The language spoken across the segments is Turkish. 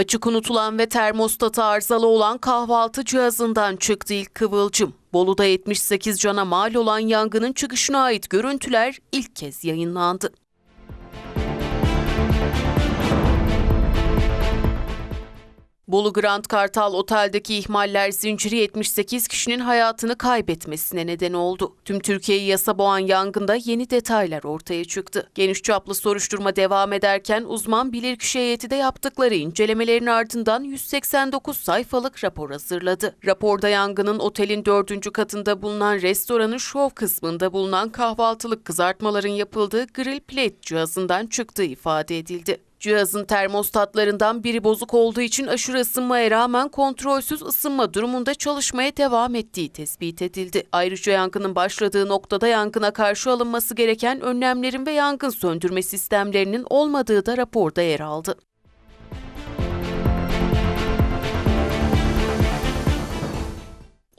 Açık unutulan ve termostatı arızalı olan kahvaltı cihazından çıktı ilk kıvılcım. Bolu'da 78 cana mal olan yangının çıkışına ait görüntüler ilk kez yayınlandı. Bolu Grand Kartal Otel'deki ihmaller zinciri 78 kişinin hayatını kaybetmesine neden oldu. Tüm Türkiye'yi yasa boğan yangında yeni detaylar ortaya çıktı. Geniş çaplı soruşturma devam ederken uzman bilirkişi heyeti de yaptıkları incelemelerin ardından 189 sayfalık rapor hazırladı. Raporda yangının otelin dördüncü katında bulunan restoranın şov kısmında bulunan kahvaltılık kızartmaların yapıldığı grill plate cihazından çıktığı ifade edildi. Cihazın termostatlarından biri bozuk olduğu için aşırı ısınmaya rağmen kontrolsüz ısınma durumunda çalışmaya devam ettiği tespit edildi. Ayrıca yangının başladığı noktada yangına karşı alınması gereken önlemlerin ve yangın söndürme sistemlerinin olmadığı da raporda yer aldı.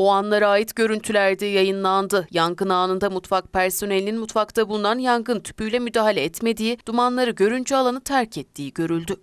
O anlara ait görüntüler de yayınlandı. Yangın anında mutfak personelinin mutfakta bulunan yangın tüpüyle müdahale etmediği, dumanları görünce alanı terk ettiği görüldü.